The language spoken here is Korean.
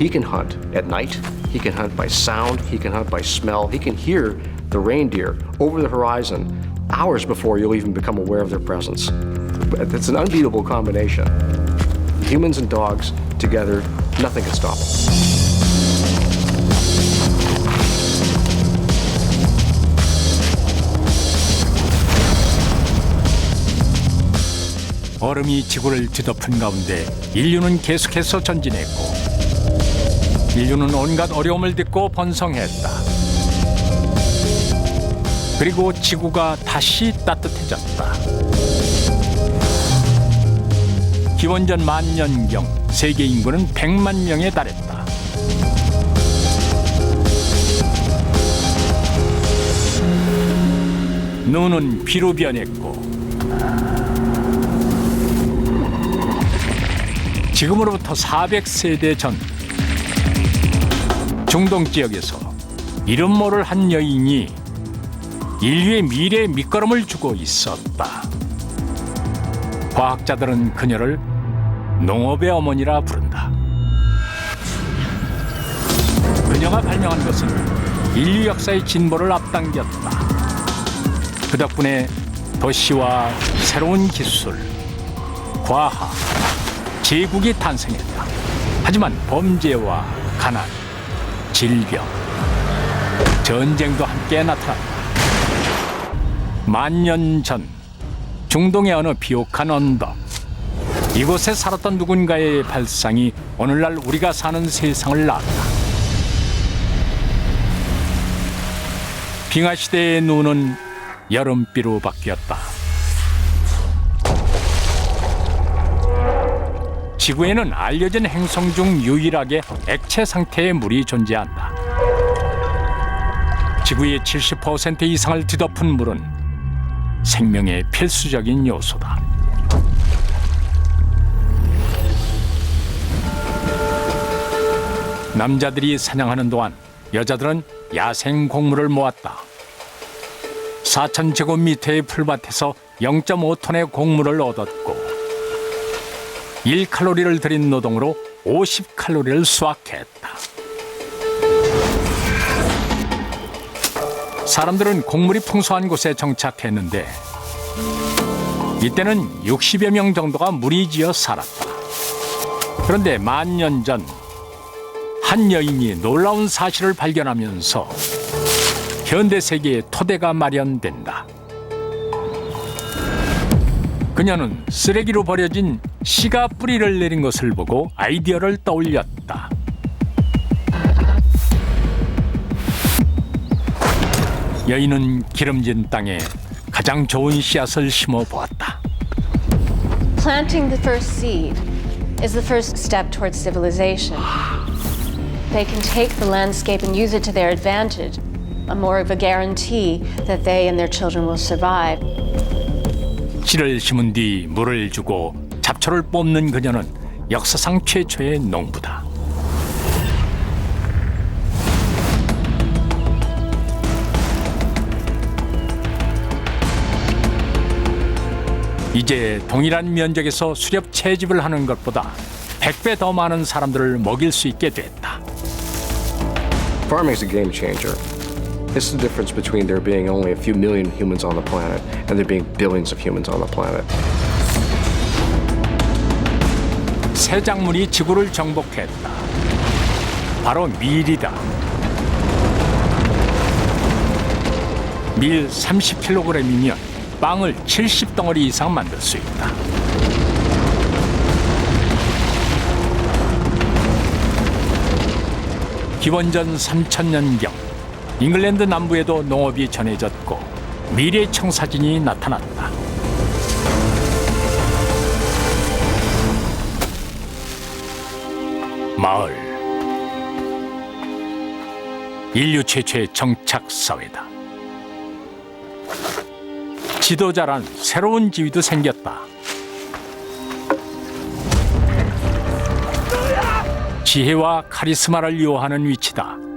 He can hunt at night, he can hunt by sound, he can hunt by smell, he can hear the reindeer over the horizon hours before you'll even become aware of their presence. It's an unbeatable combination. Humans and dogs together, nothing can stop them. 얼음이 지구를 뒤덮은 가운데 인류는 계속해서 전진했고 인류는 온갖 어려움을 딛고 번성했다. 그리고 지구가 다시 따뜻해졌다. 기원전 만년경 세계 인구는 100만 명에 달했다. 눈은 비로 변했고 지금으로부터 400세대 전 중동 지역에서 이름 모를 한 여인이 인류의 미래의 밑거름을 주고 있었다. 과학자들은 그녀를 농업의 어머니라 부른다. 그녀가 발명한 것은 인류 역사의 진보를 앞당겼다. 그 덕분에 도시와 새로운 기술, 과학, 제국이 탄생했다. 하지만 범죄와 가난, 질병, 전쟁도 함께 나타났다. 만년 전 중동의 어느 비옥한 언덕 이곳에 살았던 누군가의 발상이 오늘날 우리가 사는 세상을 낳았다. 빙하 시대의 눈은 여름비로 바뀌었다. 지구에는 알려진 행성 중 유일하게 액체 상태의 물이 존재한다. 지구의 70% 이상을 뒤덮은 물은 생명의 필수적인 요소다. 남자들이 사냥하는 동안 여자들은 야생 곡물을 모았다. 4천 제곱미터의 풀밭에서 0.5톤의 곡물을 얻었고 1칼로리를 들인 노동으로 50칼로리를 수확했다. 사람들은 곡물이 풍성한 곳에 정착했는데 이때는 60여 명 정도가 무리지어 살았다. 그런데 만년 전 한 여인이 놀라운 사실을 발견하면서 현대 세계의 토대가 마련된다. 그녀는 쓰레기로 버려진 씨가 뿌리를 내린 것을 보고 아이디어를 떠올렸다. 여인은 기름진 땅에 가장 좋은 씨앗을 심어 보았다. Planting the first seed is the first step towards civilization. They can take the landscape and use it to their advantage, more of a guarantee that they and their children will survive. 씨를 심은 뒤 물을 주고 잡초를 뽑는 그녀는 역사상 최초의 농부다. 이제 동일한 면적에서 수렵 채집을 하는 것보다 100배 더 많은 사람들을 먹일 수 있게 됐다. Farming is a game changer. It's the difference between there being only a few million humans on the planet and there being billions of humans on the planet. 새 작물이 지구를 정복했다. 바로 밀이다. 밀 30kg이면 빵을 70덩어리 이상 만들 수 있다. 기원전 3000년경 잉글랜드 남부에도 농업이 전해졌고 밀의 청사진이 나타났다. 마을 인류 최초의 정착 사회다. 지도자란 새로운 지위도 생겼다. 지혜와 카리스마를 요하는 위치다.